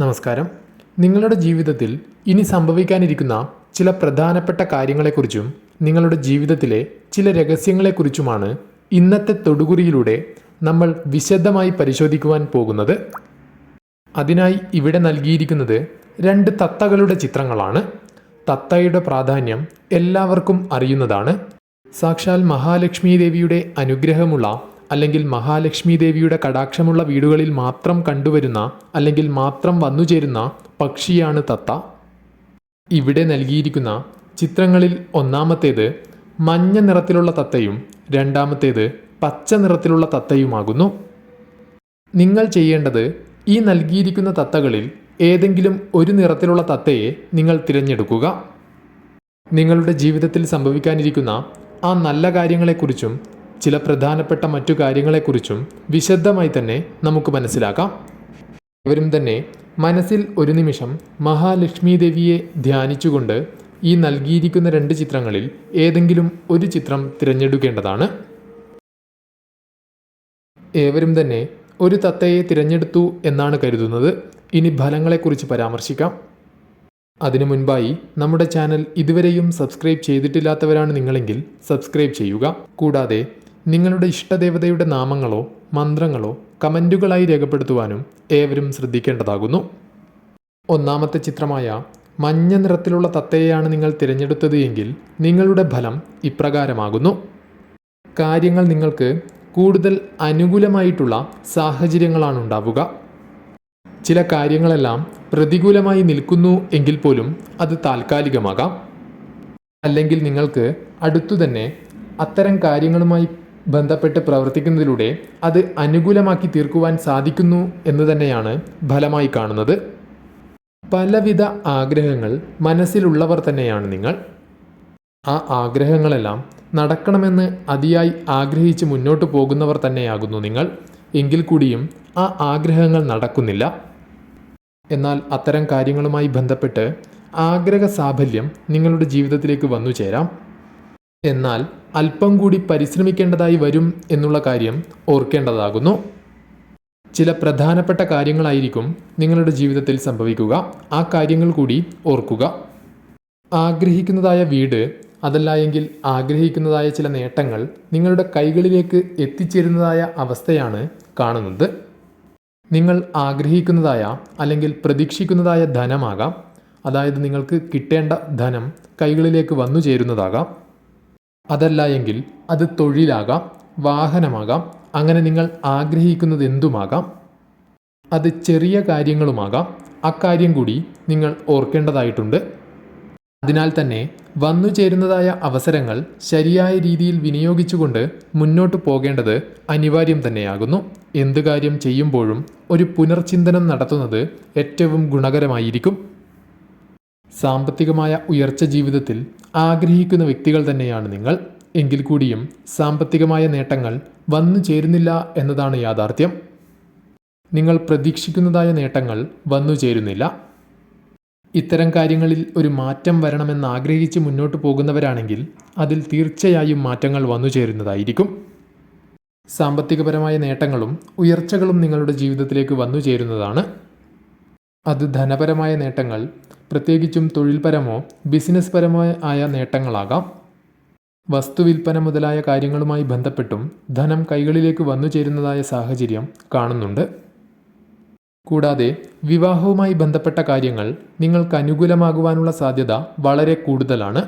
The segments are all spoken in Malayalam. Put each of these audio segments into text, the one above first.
നമസ്കാരം. നിങ്ങളുടെ ജീവിതത്തിൽ ഇനി സംഭവിക്കാനിരിക്കുന്ന ചില പ്രധാനപ്പെട്ട കാര്യങ്ങളെക്കുറിച്ചും നിങ്ങളുടെ ജീവിതത്തിലെ ചില രഹസ്യങ്ങളെക്കുറിച്ചുമാണ് ഇന്നത്തെ തൊടുകുറിയിലൂടെ നമ്മൾ വിശദമായി പരിശോധിക്കുവാൻ പോകുന്നത്. അതിനായി ഇവിടെ നൽകിയിരിക്കുന്നത് രണ്ട് തത്തകളുടെ ചിത്രങ്ങളാണ്. തത്തയുടെ പ്രാധാന്യം എല്ലാവർക്കും അറിയുന്നതാണ്. സാക്ഷാൽ മഹാലക്ഷ്മി ദേവിയുടെ അനുഗ്രഹമുള്ള അല്ലെങ്കിൽ മഹാലക്ഷ്മി ദേവിയുടെ കടാക്ഷമുള്ള വീടുകളിൽ മാത്രം കണ്ടുവരുന്ന അല്ലെങ്കിൽ മാത്രം വന്നുചേരുന്ന പക്ഷിയാണ് തത്ത. ഇവിടെ നൽകിയിരിക്കുന്ന ചിത്രങ്ങളിൽ ഒന്നാമത്തേത് മഞ്ഞ നിറത്തിലുള്ള തത്തയും രണ്ടാമത്തേത് പച്ച നിറത്തിലുള്ള തത്തയുമാകുന്നു. നിങ്ങൾ ചെയ്യേണ്ടത് ഈ നൽകിയിരിക്കുന്ന തത്തകളിൽ ഏതെങ്കിലും ഒരു നിറത്തിലുള്ള തത്തയെ നിങ്ങൾ തിരഞ്ഞെടുക്കുക. നിങ്ങളുടെ ജീവിതത്തിൽ സംഭവിക്കാനിരിക്കുന്ന ആ നല്ല കാര്യങ്ങളെക്കുറിച്ചും ചില പ്രധാനപ്പെട്ട മറ്റു കാര്യങ്ങളെക്കുറിച്ചും വിശദമായി തന്നെ നമുക്ക് മനസ്സിലാക്കാം. ഇവരും തന്നെ മനസ്സിൽ ഒരു നിമിഷം മഹാലക്ഷ്മി ദേവിയെ ധ്യാനിച്ചുകൊണ്ട് ഈ നൽകിയിരിക്കുന്ന രണ്ട് ചിത്രങ്ങളിൽ ഏതെങ്കിലും ഒരു ചിത്രം തിരഞ്ഞെടുക്കേണ്ടതാണ്. ഏവരും തന്നെ ഒരു തത്തയെ തിരഞ്ഞെടുത്തു എന്നാണ് കരുതുന്നത്. ഇനി ഫലങ്ങളെക്കുറിച്ച് പരാമർശിക്കാം. അതിനു മുൻപായി നമ്മുടെ ചാനൽ ഇതുവരെയും സബ്സ്ക്രൈബ് ചെയ്തിട്ടില്ലാത്തവരാണ് നിങ്ങളെങ്കിൽ സബ്സ്ക്രൈബ് ചെയ്യുക. കൂടാതെ നിങ്ങളുടെ ഇഷ്ടദേവതയുടെ നാമങ്ങളോ മന്ത്രങ്ങളോ കമന്റുകളായി രേഖപ്പെടുത്തുവാനും ഏവരും ശ്രദ്ധിക്കേണ്ടതാകുന്നു. ഒന്നാമത്തെ ചിത്രമായ മഞ്ഞ നിറത്തിലുള്ള തത്തയെയാണ് നിങ്ങൾ തിരഞ്ഞെടുത്തത് എങ്കിൽ നിങ്ങളുടെ ഫലം ഇപ്രകാരമാകുന്നു. കാര്യങ്ങൾ നിങ്ങൾക്ക് കൂടുതൽ അനുകൂലമായിട്ടുള്ള സാഹചര്യങ്ങളാണ് ഉണ്ടാവുക. ചില കാര്യങ്ങളെല്ലാം പ്രതികൂലമായി നിൽക്കുന്നു എങ്കിൽ പോലും അത് താൽക്കാലികമാകാം. അല്ലെങ്കിൽ നിങ്ങൾക്ക് അടുത്തുതന്നെ അത്തരം കാര്യങ്ങളുമായി ബന്ധപ്പെട്ട് പ്രവർത്തിക്കുന്നതിലൂടെ അത് അനുകൂലമാക്കി തീർക്കുവാൻ സാധിക്കുന്നു എന്ന് തന്നെയാണ് ഫലമായി കാണുന്നത്. പലവിധ ആഗ്രഹങ്ങൾ മനസ്സിലുള്ളവർ തന്നെയാണ് നിങ്ങൾ. ആ ആഗ്രഹങ്ങളെല്ലാം നടക്കണമെന്ന് അതിയായി ആഗ്രഹിച്ച് മുന്നോട്ട് പോകുന്നവർ തന്നെയാകുന്നു നിങ്ങൾ. എങ്കിൽ കൂടിയും ആ ആഗ്രഹങ്ങൾ നടക്കുന്നില്ല. എന്നാൽ അത്തരം കാര്യങ്ങളുമായി ബന്ധപ്പെട്ട് ആഗ്രഹ സാഫല്യം നിങ്ങളുടെ ജീവിതത്തിലേക്ക് വന്നു ചേരാം എന്നാൽ അല്പം കൂടി പരിശ്രമിക്കേണ്ടതായി വരും എന്നുള്ള കാര്യം ഓർക്കേണ്ടതാകുന്നു. ചില പ്രധാനപ്പെട്ട കാര്യങ്ങളായിരിക്കും നിങ്ങളുടെ ജീവിതത്തിൽ സംഭവിക്കുക. ആ കാര്യങ്ങൾ കൂടി ഓർക്കുക. ആഗ്രഹിക്കുന്നതായ വീട് അതല്ല എങ്കിൽ ആഗ്രഹിക്കുന്നതായ ചില നേട്ടങ്ങൾ നിങ്ങളുടെ കൈകളിലേക്ക് എത്തിച്ചേരുന്നതായ അവസ്ഥയാണ് കാണുന്നത്. നിങ്ങൾ ആഗ്രഹിക്കുന്നതായ അല്ലെങ്കിൽ പ്രതീക്ഷിക്കുന്നതായ ധനമാകാം. അതായത് നിങ്ങൾക്ക് കിട്ടേണ്ട ധനം കൈകളിലേക്ക് വന്നു ചേരുന്നതാകാം അതല്ല എങ്കിൽ അത് തൊഴിലാകാം വാഹനമാകാം അങ്ങനെ നിങ്ങൾ ആഗ്രഹിക്കുന്നത് എന്തുമാകാം അത് ചെറിയ കാര്യങ്ങളുമാകാം. അക്കാര്യം കൂടി നിങ്ങൾ ഓർക്കേണ്ടതായിട്ടുണ്ട്. അതിനാൽ തന്നെ വന്നു ചേരുന്നതായ അവസരങ്ങൾ ശരിയായ രീതിയിൽ വിനിയോഗിച്ചുകൊണ്ട് മുന്നോട്ട് പോകേണ്ടത് അനിവാര്യം തന്നെയാകുന്നു. എന്ത് കാര്യം ചെയ്യുമ്പോഴും ഒരു പുനർചിന്തനം നടത്തുന്നത് ഏറ്റവും ഗുണകരമായിരിക്കും. സാമ്പത്തികമായ ഉയർച്ച ജീവിതത്തിൽ ആഗ്രഹിക്കുന്ന വ്യക്തികൾ തന്നെയാണ് നിങ്ങൾ. എങ്കിൽ കൂടിയും സാമ്പത്തികമായ നേട്ടങ്ങൾ വന്നു ചേരുന്നില്ല എന്നതാണ് യാഥാർത്ഥ്യം. നിങ്ങൾ പ്രതീക്ഷിക്കുന്നതായ നേട്ടങ്ങൾ വന്നു ചേരുന്നില്ല. ഇത്തരം കാര്യങ്ങളിൽ ഒരു മാറ്റം വരണമെന്ന് ആഗ്രഹിച്ച് മുന്നോട്ട് പോകുന്നവരാണെങ്കിൽ അതിൽ തീർച്ചയായും മാറ്റങ്ങൾ വന്നു ചേരുന്നതായിരിക്കും. സാമ്പത്തികപരമായ നേട്ടങ്ങളും ഉയർച്ചകളും നിങ്ങളുടെ ജീവിതത്തിലേക്ക് വന്നു ചേരുന്നതാണ്. അത് ധനപരമായ നേട്ടങ്ങൾ പ്രത്യേകിച്ചും തൊഴിൽപരമോ ബിസിനസ് പരമോ ആയ നേട്ടങ്ങളാകാം. വസ്തുവിൽപ്പന മുതലായ കാര്യങ്ങളുമായി ബന്ധപ്പെട്ടും ധനം കൈകളിലേക്ക് വന്നു ചേരുന്നതായ സാഹചര്യം കാണുന്നുണ്ട്. കൂടാതെ വിവാഹവുമായി ബന്ധപ്പെട്ട കാര്യങ്ങൾ നിങ്ങൾക്ക് അനുകൂലമാകുവാനുള്ള സാധ്യത വളരെ കൂടുതലാണ്.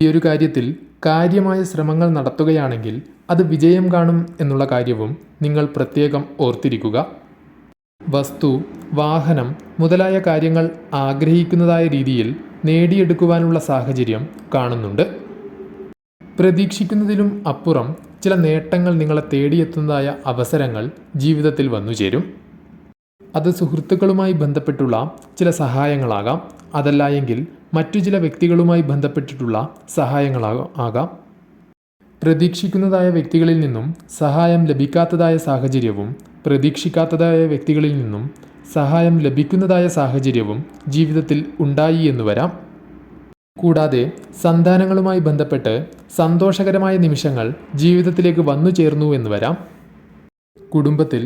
ഈ ഒരു കാര്യത്തിൽ കാര്യമായ ശ്രമങ്ങൾ നടത്തുകയാണെങ്കിൽ അത് വിജയം കാണും എന്നുള്ള കാര്യവും നിങ്ങൾ പ്രത്യേകം ഓർത്തിരിക്കുക. വസ്തു വാഹനം മുതലായ കാര്യങ്ങൾ ആഗ്രഹിക്കുന്നതായ രീതിയിൽ നേടിയെടുക്കുവാനുള്ള സാഹചര്യം കാണുന്നുണ്ട്. പ്രതീക്ഷിക്കുന്നതിലും അപ്പുറം ചില നേട്ടങ്ങൾ നിങ്ങളെ തേടിയെത്തുന്നതായ അവസരങ്ങൾ ജീവിതത്തിൽ വന്നു ചേരും. അത് സുഹൃത്തുക്കളുമായി ബന്ധപ്പെട്ടുള്ള ചില സഹായങ്ങളാകാം. അതല്ല എങ്കിൽ മറ്റു ചില വ്യക്തികളുമായി ബന്ധപ്പെട്ടിട്ടുള്ള സഹായങ്ങളാകാം ആകാം. പ്രതീക്ഷിക്കുന്നതായ വ്യക്തികളിൽ നിന്നും സഹായം ലഭിക്കാത്തതായ സാഹചര്യവും പ്രതീക്ഷിക്കാത്തതായ വ്യക്തികളിൽ നിന്നും സഹായം ലഭിക്കുന്നതായ സാഹചര്യവും ജീവിതത്തിൽ ഉണ്ടായി എന്ന് വരാം. കൂടാതെ സന്താനങ്ങളുമായി ബന്ധപ്പെട്ട് സന്തോഷകരമായ നിമിഷങ്ങൾ ജീവിതത്തിലേക്ക് വന്നു ചേർന്നു എന്ന് വരാം. കുടുംബത്തിൽ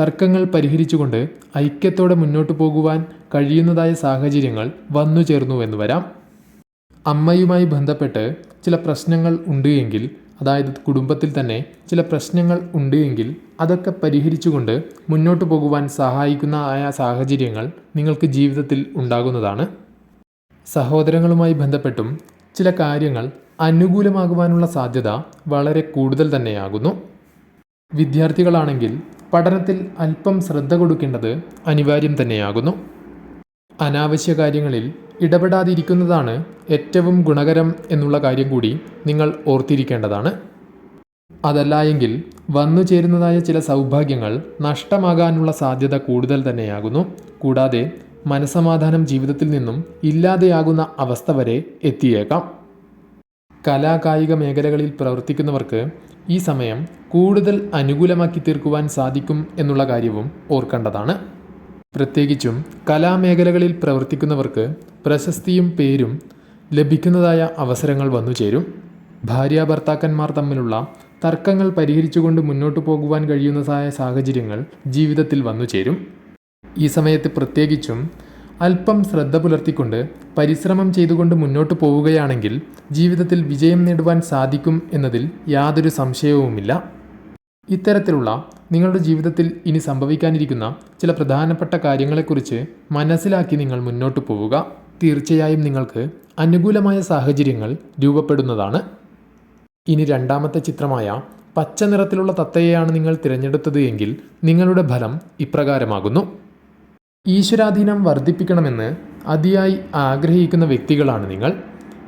തർക്കങ്ങൾ പരിഹരിച്ചുകൊണ്ട് ഐക്യത്തോടെ മുന്നോട്ട് പോകുവാൻ കഴിയുന്നതായ സാഹചര്യങ്ങൾ വന്നു ചേർന്നു എന്ന് വരാം. അമ്മയുമായി ബന്ധപ്പെട്ട് ചില പ്രശ്നങ്ങൾ ഉണ്ട് എങ്കിൽ അതായത് കുടുംബത്തിൽ തന്നെ ചില പ്രശ്നങ്ങൾ ഉണ്ട് എങ്കിൽ അതൊക്കെ പരിഹരിച്ചുകൊണ്ട് മുന്നോട്ട് പോകുവാൻ സഹായിക്കുന്ന ആയ സാഹചര്യങ്ങൾ നിങ്ങൾക്ക് ജീവിതത്തിൽ ഉണ്ടാകുന്നതാണ്. സഹോദരങ്ങളുമായി ബന്ധപ്പെട്ടും ചില കാര്യങ്ങൾ അനുകൂലമാകുവാനുള്ള സാധ്യത വളരെ കൂടുതൽ തന്നെയാകുന്നു. വിദ്യാർത്ഥികളാണെങ്കിൽ പഠനത്തിൽ അല്പം ശ്രദ്ധ കൊടുക്കേണ്ടത് അനിവാര്യം തന്നെയാകുന്നു. അനാവശ്യ കാര്യങ്ങളിൽ ഇടപെടാതിരിക്കുന്നതാണ് ഏറ്റവും ഗുണകരം എന്നുള്ള കാര്യം കൂടി നിങ്ങൾ ഓർത്തിരിക്കേണ്ടതാണ്. അതല്ല എങ്കിൽ വന്നു ചേരുന്നതായ ചില സൗഭാഗ്യങ്ങൾ നഷ്ടമാകാനുള്ള സാധ്യത കൂടുതൽ തന്നെയാകുന്നു. കൂടാതെ മനസമാധാനം ജീവിതത്തിൽ നിന്നും ഇല്ലാതെയാകുന്ന അവസ്ഥ വരെ എത്തിയേക്കാം. കലാകായിക മേഖലകളിൽ പ്രവർത്തിക്കുന്നവർക്ക് ഈ സമയം കൂടുതൽ അനുകൂലമാക്കി തീർക്കുവാൻ സാധിക്കും എന്നുള്ള കാര്യവും ഓർക്കേണ്ടതാണ്. പ്രത്യേകിച്ചും കലാമേഖലകളിൽ പ്രവർത്തിക്കുന്നവർക്ക് പ്രശസ്തിയും പേരും ലഭിക്കുന്നതായ അവസരങ്ങൾ വന്നു ചേരും. ഭാര്യ ഭർത്താക്കന്മാർ തമ്മിലുള്ള തർക്കങ്ങൾ പരിഹരിച്ചുകൊണ്ട് മുന്നോട്ട് പോകുവാൻ കഴിയുന്നതായ സാഹചര്യങ്ങൾ ജീവിതത്തിൽ വന്നു ചേരും. ഈ സമയത്ത് പ്രത്യേകിച്ചും അല്പം ശ്രദ്ധ പുലർത്തിക്കൊണ്ട് പരിശ്രമം ചെയ്തുകൊണ്ട് മുന്നോട്ട് പോവുകയാണെങ്കിൽ ജീവിതത്തിൽ വിജയം നേടുവാൻ സാധിക്കും എന്നതിൽ യാതൊരു സംശയവുമില്ല. ഇത്തരത്തിലുള്ള നിങ്ങളുടെ ജീവിതത്തിൽ ഇനി സംഭവിക്കാനിരിക്കുന്ന ചില പ്രധാനപ്പെട്ട കാര്യങ്ങളെക്കുറിച്ച് മനസ്സിലാക്കി നിങ്ങൾ മുന്നോട്ട് പോവുക. തീർച്ചയായും നിങ്ങൾക്ക് അനുകൂലമായ സാഹചര്യങ്ങൾ രൂപപ്പെടുന്നതാണ്. ഇനി രണ്ടാമത്തെ ചിത്രമായ പച്ച നിറത്തിലുള്ള തത്തയെയാണ് നിങ്ങൾ തിരഞ്ഞെടുത്തത് എങ്കിൽ നിങ്ങളുടെ ഫലം ഇപ്രകാരമാകുന്നു. ഈശ്വരാധീനം വർദ്ധിപ്പിക്കണമെന്ന് അതിയായി ആഗ്രഹിക്കുന്ന വ്യക്തികളാണ് നിങ്ങൾ.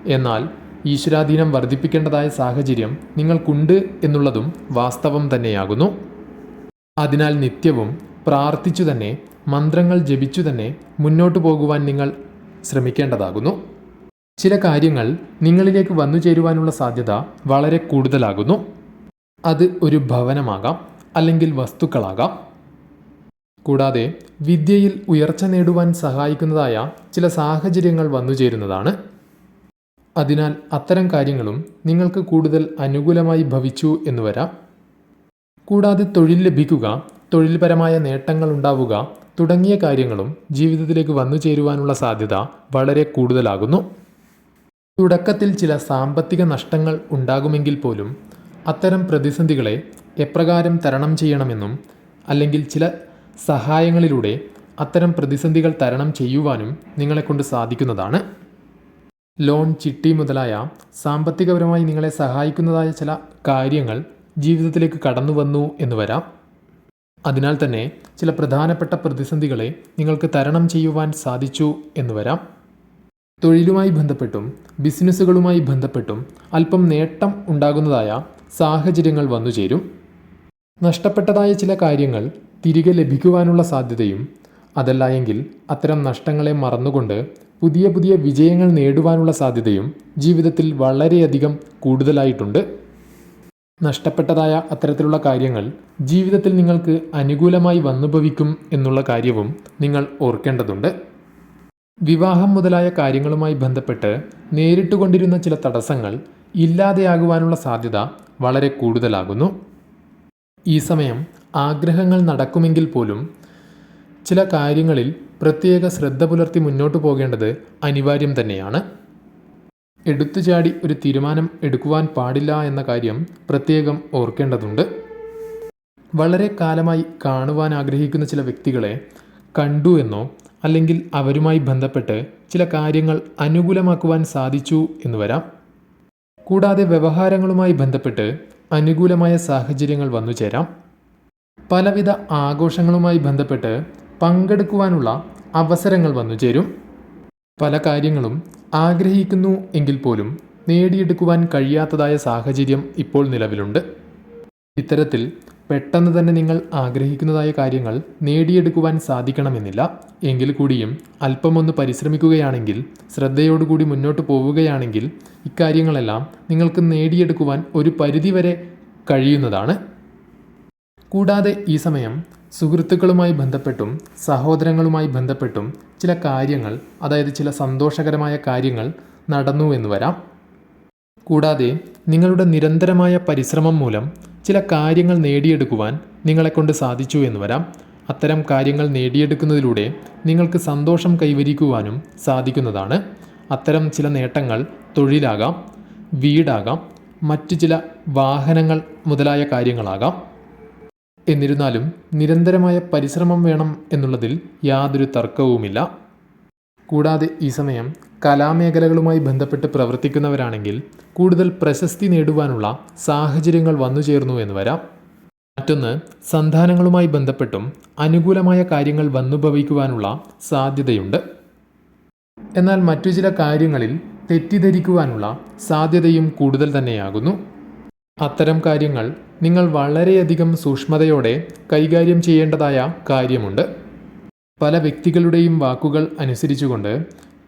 എന്നാൽ ഈശ്വരാധീനം വർദ്ധിപ്പിക്കേണ്ടതായ സാഹചര്യം നിങ്ങൾക്കുണ്ട് എന്നുള്ളതും വാസ്തവം തന്നെയാകുന്നു. അതിനാൽ നിത്യവും പ്രാർത്ഥിച്ചു തന്നെ മന്ത്രങ്ങൾ ജപിച്ചു തന്നെ മുന്നോട്ടു പോകുവാൻ നിങ്ങൾ ശ്രമിക്കേണ്ടതാകുന്നു. ചില കാര്യങ്ങൾ നിങ്ങളിലേക്ക് വന്നു ചേരുവാനുള്ള സാധ്യത വളരെ കൂടുതലാകുന്നു. അത് ഒരു ഭവനമാകാം അല്ലെങ്കിൽ വസ്തുക്കളാകാം. കൂടാതെ വിദ്യയിൽ ഉയർച്ച നേടുവാൻ സഹായിക്കുന്നതായ ചില സാഹചര്യങ്ങൾ വന്നു ചേരുന്നതാണ്. അതിനാൽ അത്തരം കാര്യങ്ങളും നിങ്ങൾക്ക് കൂടുതൽ അനുകൂലമായി ഭവിച്ചു എന്ന് വരാം. കൂടാതെ തൊഴിൽ ലഭിക്കുക തൊഴിൽപരമായ നേട്ടങ്ങൾ ഉണ്ടാവുക തുടങ്ങിയ കാര്യങ്ങളും ജീവിതത്തിലേക്ക് വന്നു ചേരുവാനുള്ള സാധ്യത വളരെ കൂടുതലാകുന്നു. തുടക്കത്തിൽ ചില സാമ്പത്തിക നഷ്ടങ്ങൾ ഉണ്ടാകുമെങ്കിൽ പോലും അത്തരം പ്രതിസന്ധികളെ എപ്രകാരം തരണം ചെയ്യണമെന്നും അല്ലെങ്കിൽ ചില സഹായങ്ങളിലൂടെ അത്തരം പ്രതിസന്ധികൾ തരണം ചെയ്യുവാനും നിങ്ങളെക്കൊണ്ട് സാധിക്കുന്നതാണ്. ലോൺ ചിട്ടി മുതലായ സാമ്പത്തികപരമായി നിങ്ങളെ സഹായിക്കുന്നതായ ചില കാര്യങ്ങൾ ജീവിതത്തിലേക്ക് കടന്നു വന്നു എന്ന് വരാം. അതിനാൽ തന്നെ ചില പ്രധാനപ്പെട്ട പ്രതിസന്ധികളെ നിങ്ങൾക്ക് തരണം ചെയ്യുവാൻ സാധിച്ചു എന്ന് വരാം. തൊഴിലുമായി ബന്ധപ്പെട്ടും ബിസിനസ്സുകളുമായി ബന്ധപ്പെട്ടും അല്പം നേട്ടം ഉണ്ടാകുന്നതായ സാഹചര്യങ്ങൾ വന്നു ചേരും. നഷ്ടപ്പെട്ടതായ ചില കാര്യങ്ങൾ തിരികെ ലഭിക്കുവാനുള്ള സാധ്യതയും അതല്ല എങ്കിൽ അത്തരം നഷ്ടങ്ങളെ മറന്നുകൊണ്ട് പുതിയ പുതിയ വിജയങ്ങൾ നേടുവാനുള്ള സാധ്യതയും ജീവിതത്തിൽ വളരെയധികം കൂടുതലായിട്ടുണ്ട്. നഷ്ടപ്പെട്ടതായ അത്തരത്തിലുള്ള കാര്യങ്ങൾ ജീവിതത്തിൽ നിങ്ങൾക്ക് അനുകൂലമായി വന്നുഭവിക്കും എന്നുള്ള കാര്യവും നിങ്ങൾ ഓർക്കേണ്ടതുണ്ട്. വിവാഹം മുതലായ കാര്യങ്ങളുമായി ബന്ധപ്പെട്ട് നേരിട്ടുകൊണ്ടിരുന്ന ചില തടസ്സങ്ങൾ ഇല്ലാതെയാകുവാനുള്ള സാധ്യത വളരെ കൂടുതലാകുന്നു. ഈ സമയം ആഗ്രഹങ്ങൾ നടക്കുമെങ്കിൽ പോലും ചില കാര്യങ്ങളിൽ പ്രത്യേക ശ്രദ്ധ പുലർത്തി മുന്നോട്ടു പോകേണ്ടത് അനിവാര്യം തന്നെയാണ്. എടുത്തുചാടി ഒരു തീരുമാനം എടുക്കുവാൻ പാടില്ല എന്ന കാര്യം പ്രത്യേകം ഓർക്കേണ്ടതുണ്ട്. വളരെ കാലമായി കാണുവാൻ ആഗ്രഹിക്കുന്ന ചില വ്യക്തികളെ കണ്ടു എന്നോ അല്ലെങ്കിൽ അവരുമായി ബന്ധപ്പെട്ട് ചില കാര്യങ്ങൾ അനുകൂലമാക്കുവാൻ സാധിച്ചു എന്ന് വരാം. കൂടാതെ വ്യവഹാരങ്ങളുമായി ബന്ധപ്പെട്ട് അനുകൂലമായ സാഹചര്യങ്ങൾ വന്നു ചേരാം പലവിധ ആഘോഷങ്ങളുമായി ബന്ധപ്പെട്ട് പങ്കെടുക്കുവാനുള്ള അവസരങ്ങൾ വന്നു ചേരും. പല കാര്യങ്ങളും ആഗ്രഹിക്കുന്നു എങ്കിൽ പോലും നേടിയെടുക്കുവാൻ കഴിയാത്തതായ സാഹചര്യം ഇപ്പോൾ നിലവിലുണ്ട്. ഇത്തരത്തിൽ പെട്ടെന്ന് തന്നെ നിങ്ങൾ ആഗ്രഹിക്കുന്നതായ കാര്യങ്ങൾ നേടിയെടുക്കുവാൻ സാധിക്കണമെന്നില്ല. എങ്കിൽ കൂടിയും അല്പമൊന്ന് പരിശ്രമിക്കുകയാണെങ്കിൽ ശ്രദ്ധയോടുകൂടി മുന്നോട്ട് പോവുകയാണെങ്കിൽ ഇക്കാര്യങ്ങളെല്ലാം നിങ്ങൾക്ക് നേടിയെടുക്കുവാൻ ഒരു പരിധിവരെ കഴിയുന്നതാണ്. കൂടാതെ ഈ സമയം സുഹൃത്തുക്കളുമായി ബന്ധപ്പെട്ടും സഹോദരങ്ങളുമായി ബന്ധപ്പെട്ടും ചില കാര്യങ്ങൾ അതായത് ചില സന്തോഷകരമായ കാര്യങ്ങൾ നടന്നു എന്ന് വരാം. കൂടാതെ നിങ്ങളുടെ നിരന്തരമായ പരിശ്രമം മൂലം ചില കാര്യങ്ങൾ നേടിയെടുക്കുവാൻ നിങ്ങളെക്കൊണ്ട് സാധിച്ചു എന്ന് വരാം. അത്തരം കാര്യങ്ങൾ നേടിയെടുക്കുന്നതിലൂടെ നിങ്ങൾക്ക് സന്തോഷം കൈവരിക്കുവാനും സാധിക്കുന്നതാണ്. അത്തരം ചില നേട്ടങ്ങൾ തൊഴിലാകാം വീടാകാം മറ്റു ചില വാഹനങ്ങൾ മുതലായ കാര്യങ്ങളാകാം. എന്നിരുന്നാലും നിരന്തരമായ പരിശ്രമം വേണം എന്നുള്ളതിൽ യാതൊരു തർക്കവുമില്ല. കൂടാതെ ഈ സമയം കലാമേഖലകളുമായി ബന്ധപ്പെട്ട് പ്രവർത്തിക്കുന്നവരാണെങ്കിൽ കൂടുതൽ പ്രശസ്തി നേടുവാനുള്ള സാഹചര്യങ്ങൾ വന്നു ചേർന്നു എന്ന് വരാം. മറ്റൊന്ന് സന്താനങ്ങളുമായി ബന്ധപ്പെട്ടും അനുകൂലമായ കാര്യങ്ങൾ വന്നുഭവിക്കുവാനുള്ള സാധ്യതയുണ്ട്. എന്നാൽ മറ്റു ചില കാര്യങ്ങളിൽ തെറ്റിദ്ധരിക്കുവാനുള്ള സാധ്യതയും കൂടുതൽ തന്നെയാകുന്നു. അത്തരം കാര്യങ്ങൾ നിങ്ങൾ വളരെയധികം സൂക്ഷ്മതയോടെ കൈകാര്യം ചെയ്യേണ്ടതായ കാര്യമുണ്ട്. പല വ്യക്തികളുടെയും വാക്കുകൾ അനുസരിച്ചുകൊണ്ട്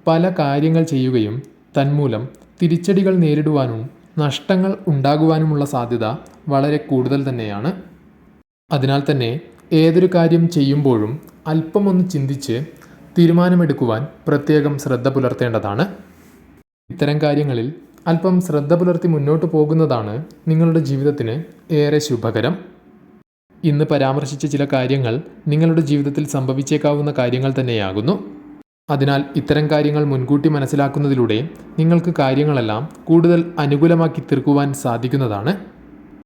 പല കാര്യങ്ങൾ ചെയ്യുകയും തന്മൂലം തിരിച്ചടികൾ നേരിടുവാനും നഷ്ടങ്ങൾ ഉണ്ടാകുവാനുമുള്ള സാധ്യത വളരെ കൂടുതൽ തന്നെയാണ്. അതിനാൽ തന്നെ ഏതൊരു കാര്യം ചെയ്യുമ്പോഴും അല്പമൊന്ന് ചിന്തിച്ച് തീരുമാനമെടുക്കുവാൻ പ്രത്യേകം ശ്രദ്ധ പുലർത്തേണ്ടതാണ്. ഇത്തരം കാര്യങ്ങളിൽ അല്പം ശ്രദ്ധ പുലർത്തി മുന്നോട്ട് പോകുന്നതാണ് നിങ്ങളുടെ ജീവിതത്തിന് ഏറെ ശുഭകരം. ഇന്ന് പരാമർശിച്ച ചില കാര്യങ്ങൾ നിങ്ങളുടെ ജീവിതത്തിൽ സംഭവിച്ചേക്കാവുന്ന കാര്യങ്ങൾ തന്നെയാകുന്നു. അതിനാൽ ഇത്തരം കാര്യങ്ങൾ മുൻകൂട്ടി മനസ്സിലാക്കുന്നതിലൂടെ നിങ്ങൾക്ക് കാര്യങ്ങളെല്ലാം കൂടുതൽ അനുകൂലമാക്കി തീർക്കുവാൻ സാധിക്കുന്നതാണ്.